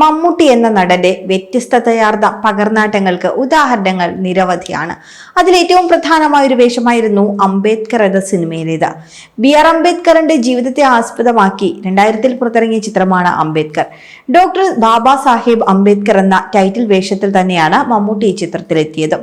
മമ്മൂട്ടി എന്ന നടന്റെ വ്യത്യസ്തതയാർന്ന പകർന്നാട്ടങ്ങൾക്ക് ഉദാഹരണങ്ങൾ നിരവധിയാണ്. അതിലേറ്റവും പ്രധാനമായ ഒരു വേഷമായിരുന്നു അംബേദ്കർ എന്ന സിനിമയിലേത്. ബി ആർ അംബേദ്കറിന്റെ ജീവിതത്തെ ആസ്പദമാക്കി രണ്ടായിരത്തിൽ പുറത്തിറങ്ങിയ ചിത്രമാണ് അംബേദ്കർ. ഡോക്ടർ ബാബാ സാഹേബ് അംബേദ്കർ എന്ന ടൈറ്റിൽ വേഷത്തിൽ തന്നെയാണ് മമ്മൂട്ടി ഈ ചിത്രത്തിലെത്തിയത്.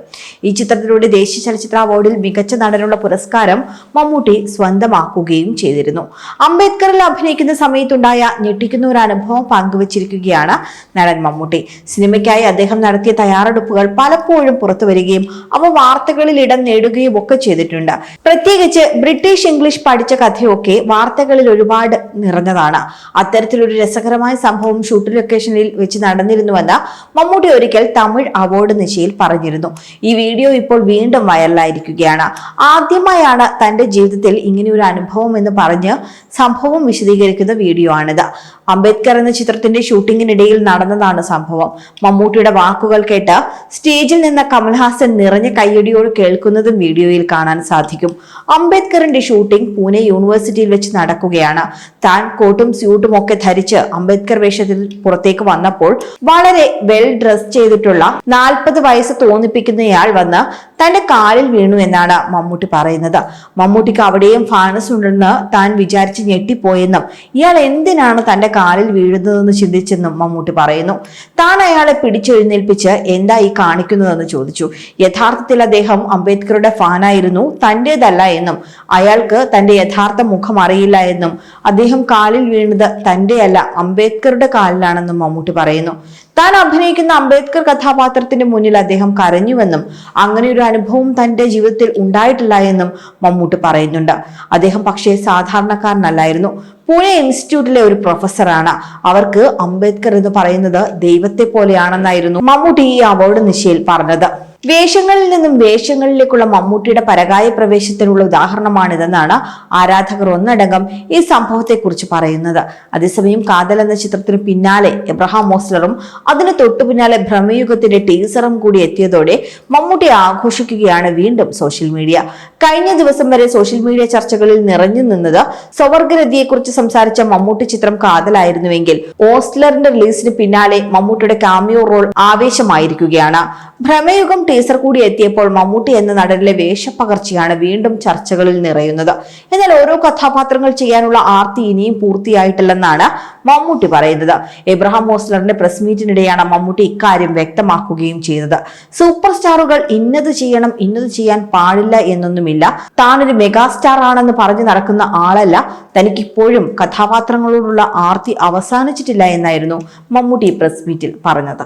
ഈ ചിത്രത്തിലൂടെ ദേശീയ ചലച്ചിത്ര അവാർഡിൽ മികച്ച നടനുള്ള പുരസ്കാരം മമ്മൂട്ടി സ്വന്തമാക്കുകയും ചെയ്തിരുന്നു. അംബേദ്കറിൽ അഭിനയിക്കുന്ന സമയത്തുണ്ടായ ഞെട്ടിക്കുന്ന ഒരു അനുഭവം പങ്കുവച്ചിരിക്കുകയാണ് നടൻ മമ്മൂട്ടി. സിനിമയ്ക്കായി അദ്ദേഹം നടത്തിയ തയ്യാറെടുപ്പുകൾ പലപ്പോഴും പുറത്തു വരികയും അവ വാർത്തകളിൽ ഇടം നേടുകയും ഒക്കെ ചെയ്തിട്ടുണ്ട്. പ്രത്യേകിച്ച് ബ്രിട്ടീഷ് ഇംഗ്ലീഷ് പഠിച്ച കഥയൊക്കെ വാർത്തകളിൽ ഒരുപാട് നിറഞ്ഞതാണ്. അത്തരത്തിലൊരു രസകരമായ സംഭവം ഷൂട്ട് ലൊക്കേഷനിൽ വെച്ച് നടന്നിരുന്നുവെന്ന് മമ്മൂട്ടി ഒരിക്കൽ തമിഴ് അവാർഡ് നിശയിൽ പറഞ്ഞിരുന്നു. ഈ വീഡിയോ ഇപ്പോൾ വീണ്ടും വൈറലായിരിക്കുകയാണ്. ആദ്യമായാണ് തന്റെ ജീവിതത്തിൽ ഇങ്ങനെ ഒരു അനുഭവം എന്ന് പറഞ്ഞ് സംഭവം വിശദീകരിക്കുന്ന വീഡിയോ ആണിത്. അംബേദ്കർ എന്ന ചിത്രത്തിന്റെ ഷൂട്ടിങ്ങിനിടയിൽ നടന്നതാണ് സംഭവം. മമ്മൂട്ടിയുടെ വാക്കുകൾ കേട്ട് സ്റ്റേജിൽ നിന്ന് കമൽഹാസൻ നിറഞ്ഞ കയ്യടിയോട് കേൾക്കുന്നതും വീഡിയോയിൽ കാണാൻ സാധിക്കും. അംബേദ്കറിന്റെ ഷൂട്ടിംഗ് പൂനെ യൂണിവേഴ്സിറ്റിയിൽ വെച്ച് നടക്കുകയാണ്. താൻ കോട്ടും സ്യൂട്ടും ഒക്കെ ധരിച്ച് അംബേദ്കർ വേഷത്തിൽ പുറത്തേക്ക് വന്നപ്പോൾ വളരെ വെൽ ഡ്രസ് ചെയ്തിട്ടുള്ള നാൽപ്പത് വയസ്സ് തോന്നിപ്പിക്കുന്നയാൾ വന്ന് തന്റെ കാലിൽ വീണു എന്നാണ് മമ്മൂട്ടി പറയുന്നത്. മമ്മൂട്ടിക്ക് അവിടെയും ഫാനസ് ഉണ്ടെന്ന് താൻ വിചാരിച്ച് ഞെട്ടിപ്പോയെന്നും ഇയാൾ എന്തിനാണ് തന്റെ കാലിൽ വീഴുന്നതെന്ന് ചിന്തിച്ചെന്നും മമ്മൂട്ടി പറയുന്നു. താൻ അയാളെ പിടിച്ചെഴുന്നേൽപ്പിച്ച് എന്താ ഈ കാണിക്കുന്നതെന്ന് ചോദിച്ചു. യഥാർത്ഥത്തിൽ അദ്ദേഹം അംബേദ്കറുടെ ഫാനായിരുന്നു തന്റേതല്ല എന്നും അയാൾക്ക് തന്റെ യഥാർത്ഥ മുഖം അറിയില്ല എന്നും അദ്ദേഹം കാലിൽ വീണത് തന്റെയല്ല അംബേദ്കറുടെ കാലിലാണെന്നും മമ്മൂട്ടി പറയുന്നു. താൻ അഭിനയിക്കുന്ന അംബേദ്കർ കഥാപാത്രത്തിന്റെ മുന്നിൽ അദ്ദേഹം കരഞ്ഞുവെന്നും അങ്ങനെ ഒരു അനുഭവം തന്റെ ജീവിതത്തിൽ ഉണ്ടായിട്ടില്ല എന്നും മമ്മൂട്ടി പറയുന്നുണ്ട്. അദ്ദേഹം പക്ഷേ സാധാരണക്കാരനല്ലായിരുന്നു. പൂനെ ഇൻസ്റ്റിറ്റ്യൂട്ടിലെ ഒരു പ്രൊഫസറാണ്. അവർക്ക് അംബേദ്കർ എന്ന് പറയുന്നത് ദൈവത്തെ പോലെയാണെന്നായിരുന്നു മമ്മൂട്ടി ഈ അവാർഡ് നിശയിൽ പറഞ്ഞത്. വേഷങ്ങളിൽ നിന്നും വേഷങ്ങളിലേക്കുള്ള മമ്മൂട്ടിയുടെ പരകായ പ്രവേശത്തിനുള്ള ഉദാഹരണമാണിതെന്നാണ് ആരാധകർ ഒന്നടങ്കം ഈ സംഭവത്തെക്കുറിച്ച് പറയുന്നത്. അതേസമയം കാതൽ എന്ന ചിത്രത്തിന് പിന്നാലെ എബ്രഹാം മോസ്ലറും അതിന് തൊട്ടു പിന്നാലെ ഭ്രമയുഗത്തിന്റെ ടീസറും കൂടി എത്തിയതോടെ മമ്മൂട്ടി ആഘോഷിക്കുകയാണ് വീണ്ടും സോഷ്യൽ മീഡിയ. കഴിഞ്ഞ ദിവസം വരെ സോഷ്യൽ മീഡിയ ചർച്ചകളിൽ നിറഞ്ഞു നിന്നത് സ്വവർഗരതിയെക്കുറിച്ച് സംസാരിച്ച മമ്മൂട്ടി ചിത്രം കാതലായിരുന്നുവെങ്കിൽ ഓസ്ലറിന്റെ റിലീസിന് പിന്നാലെ മമ്മൂട്ടിയുടെ കാമിയോ റോൾ ആവേശമായിരിക്കുകയാണ്. ഭ്രമയുഗം ടീസർ കൂടി എത്തിയപ്പോൾ മമ്മൂട്ടി എന്ന നടനിലെ വേഷപ്പകർച്ചയാണ് വീണ്ടും ചർച്ചകളിൽ നിറയുന്നത്. എന്നാൽ ഓരോ കഥാപാത്രങ്ങൾ ചെയ്യാനുള്ള ആർത്തി ഇനിയും പൂർത്തിയായിട്ടില്ലെന്നാണ് മമ്മൂട്ടി പറയുന്നത്. എബ്രഹാം മോസ്ലറിന്റെ പ്രസ് മീറ്റിനിടെയാണ് മമ്മൂട്ടി ഇക്കാര്യം വ്യക്തമാക്കുകയും ചെയ്തത്. സൂപ്പർ സ്റ്റാറുകൾ ഇന്നത് ചെയ്യണം ഇന്നത് ചെയ്യാൻ പാടില്ല എന്നൊന്നുമില്ല. താനൊരു മെഗാസ്റ്റാർ ആണെന്ന് പറഞ്ഞു നടക്കുന്ന ആളല്ല. തനിക്കിപ്പോഴും കഥാപാത്രങ്ങളോടുള്ള ആർത്തി അവസാനിച്ചിട്ടില്ല എന്നായിരുന്നു മമ്മൂട്ടി പ്രസ് മീറ്റിൽ പറഞ്ഞത്.